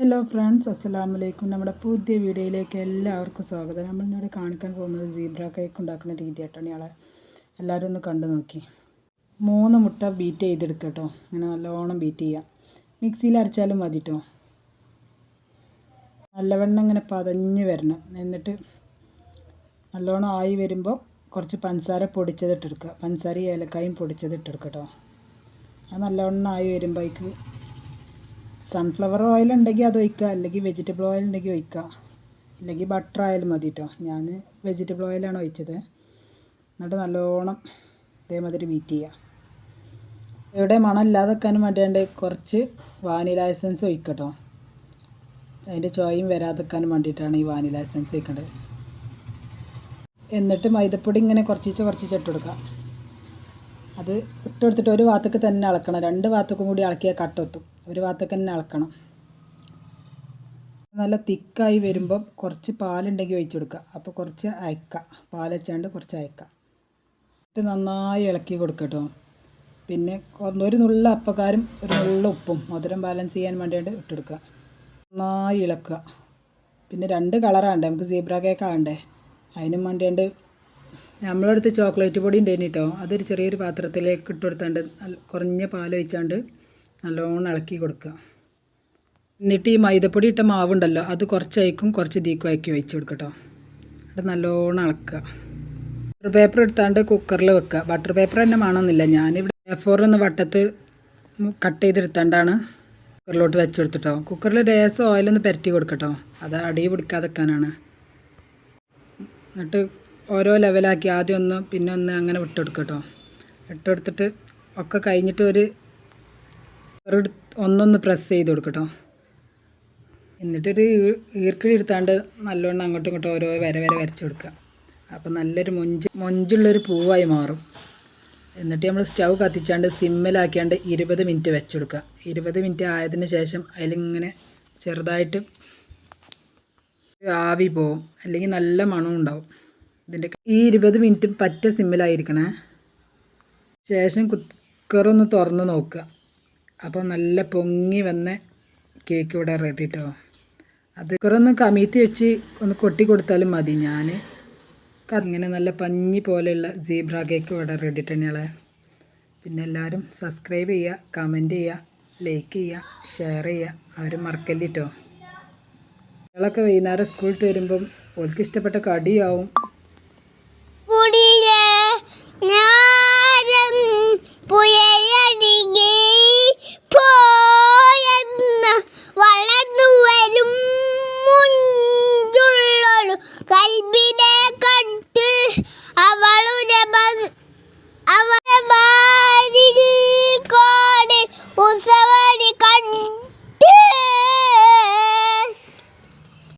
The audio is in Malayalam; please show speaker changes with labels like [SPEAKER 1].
[SPEAKER 1] ഹലോ ഫ്രണ്ട്സ് അസ്സലാമു അലൈക്കും നമ്മുടെ പുതിയ വീഡിയോയിലേക്ക് എല്ലാവർക്കും സ്വാഗതം. നമ്മൾ ഇന്നിവിടെ കാണിക്കാൻ പോകുന്നത് സീബ്ര കേക്ക് ഉണ്ടാക്കുന്ന രീതിയായിട്ടാണ് ഇയാളെ എല്ലാവരും ഒന്ന് കണ്ടു നോക്കി. മൂന്ന് മുട്ട ബീറ്റ് ചെയ്തെടുക്കുക കേട്ടോ അങ്ങനെ നല്ലോണം ബീറ്റ് ചെയ്യുക മിക്സിയിൽ അരച്ചാലും മതി കേട്ടോ നല്ലവണ്ണം ഇങ്ങനെ പതഞ്ഞ് വരണം. എന്നിട്ട് നല്ലോണം ആയി വരുമ്പോൾ കുറച്ച് പഞ്ചസാര പൊടിച്ചതിട്ടെടുക്കുക പഞ്ചസാരയും ഏലക്കായും പൊടിച്ചതിട്ടെടുക്കുക കേട്ടോ അത് നല്ലവണ്ണം ആയി വരുമ്പോഴേക്ക് സൺഫ്ലവർ ഓയിൽ ഉണ്ടെങ്കിൽ അത് ഒഴിക്കുക. അല്ലെങ്കിൽ വെജിറ്റബിൾ ഓയിൽ ഉണ്ടെങ്കിൽ ഒഴിക്കുക. അല്ലെങ്കിൽ ബട്ടർ ആയാലും മതി കേട്ടോ ഞാൻ വെജിറ്റബിൾ ഓയിലാണ് ഒഴിച്ചത്. എന്നിട്ട് നല്ലോണം ഇതേമാതിരി ബീറ്റ് ചെയ്യുക. ഇവിടെ മണം ഇല്ലാതെ വെക്കാനും വേണ്ടിയാണ്ട് കുറച്ച് വാനില എസൻസ് ഒഴിക്കട്ടോ അതിന്റെ ചോയും വരാതെക്കാനും വേണ്ടിയിട്ടാണ് ഈ വാനില എസൻസ് ഒഴിക്കേണ്ടത്. എന്നിട്ട് മൈദപ്പൊടി ഇങ്ങനെ കുറച്ചിച്ച് കുറച്ചിച്ച് ഇട്ട് അത് ഇട്ടെടുത്തിട്ട് ഒരു ഭാഗത്തേക്ക് തന്നെ അളക്കണം. രണ്ട് ഭാഗത്തേക്കും കൂടി ഇളക്കിയാൽ കട്ടെത്തും. ഒരു ഭാഗത്തേക്ക് തന്നെ ഇളക്കണം നല്ല തിക്കായി വരുമ്പം കുറച്ച് പാലുണ്ടെങ്കിൽ ഒഴിച്ചു കൊടുക്കുക അപ്പോൾ കുറച്ച് അയക്കുക പാലച്ചാണ്ട് കുറച്ച് അയക്കുക ഇട്ട് നന്നായി ഇളക്കി കൊടുക്കുക കേട്ടോ പിന്നെ ഒരു നുള്ള അപ്പക്കാരും ഒരു നുള്ള ഉപ്പും മധുരം ബാലൻസ് ചെയ്യാൻ വേണ്ടിയിട്ട് ഇട്ടെടുക്കുക നന്നായി ഇളക്കുക. പിന്നെ രണ്ട് കളറാണ്ടേ നമുക്ക് സീബ്ര കേക്ക് ആകണ്ടേ അതിനും വേണ്ടിയാണ്ട് നമ്മളടുത്ത് ചോക്ലേറ്റ് പൊടി ഉണ്ടായിന് കേട്ടോ അതൊരു ചെറിയൊരു പാത്രത്തിലേക്ക് ഇട്ട് കൊടുത്താണ്ട് കുറഞ്ഞ പാൽ ഒഴിച്ചാണ്ട് നല്ലോണം ഇളക്കി കൊടുക്കുക. എന്നിട്ട് ഈ മൈദപ്പൊടി ഇട്ട മാവുണ്ടല്ലോ അത് കുറച്ച് അയക്കും കുറച്ച് ദീക്കും അയക്കി ഒഴിച്ച് കൊടുക്കട്ടോ അത് നല്ലോണം ഇളക്കുക. ബട്ടർ പേപ്പർ എടുത്താണ്ട് കുക്കറിൽ വെക്കുക. ബട്ടർ പേപ്പർ തന്നെ വേണമെന്നില്ല ഞാനിവിടെ എ വട്ടത്ത് കട്ട് ചെയ്തെടുത്താണ്ടാണ് കുക്കറിലോട്ട് വെച്ച് കൊടുത്തിട്ടോ കുക്കറിൽ രേസം ഓയിലൊന്ന് പുരട്ടി കൊടുക്കട്ടോ അത് അടി പിടിക്കാതെ വെക്കാനാണ്. എന്നിട്ട് ഓരോ ലെവലാക്കി ആദ്യം ഒന്ന് പിന്നെ ഒന്ന് അങ്ങനെ വിട്ടെടുക്കട്ടോ. ഇട്ടെടുത്തിട്ട് ഒക്കെ കഴിഞ്ഞിട്ട് ഒരു ഒന്നൊന്ന് പ്രസ് ചെയ്ത് കൊടുക്കട്ടോ. എന്നിട്ടൊരു ഈർക്കിഴി എടുത്താണ്ട് നല്ലോണം അങ്ങോട്ടും ഇങ്ങോട്ടും ഓരോ വര വര വരച്ച് കൊടുക്കുക അപ്പോൾ നല്ലൊരു മൊഞ്ച് മൊഞ്ചുള്ളൊരു പൂവായി മാറും. എന്നിട്ട് നമ്മൾ സ്റ്റൗ കത്തിച്ചാണ്ട് സിമ്മിലാക്കിയാണ്ട് ഇരുപത് മിനിറ്റ് വെച്ചെടുക്കുക ഇരുപത് മിനിറ്റ് ആയതിന് ശേഷം അതിലിങ്ങനെ ചെറുതായിട്ട് ആവി പോവും. അല്ലെങ്കിൽ നല്ല മണം ഉണ്ടാവും. ഇതിന്റെ ഈ ഇരുപത് മിനിറ്റ് പറ്റ സിമ്മിലായിരിക്കണേ. ശേഷം കുക്കറൊന്ന് തുറന്ന് നോക്കുക. അപ്പോൾ നല്ല പൊങ്ങി വന്ന കേക്ക് ഇവിടെ റെഡി കേട്ടോ അത് കുക്കറൊന്ന് കമീത്തി വെച്ച് ഒന്ന് കൊട്ടി കൊടുത്താലും മതി ഞാൻ അങ്ങനെ നല്ല പഞ്ഞി പോലെയുള്ള സീബ്ര കേക്ക് ഇവിടെ റെഡി തന്നെയാളെ പിന്നെ എല്ലാവരും സബ്സ്ക്രൈബ് ചെയ്യുക കമന്റ് ചെയ്യുക ലൈക്ക് ചെയ്യുക ഷെയർ ചെയ്യുക. ആരും മറക്കല്ലിട്ടോ. കുട്ടികളൊക്കെ വൈകുന്നേരം സ്കൂളിൽ വരുമ്പം ഓൾക്ക് ഇഷ്ടപ്പെട്ട കടിയാവും. 不是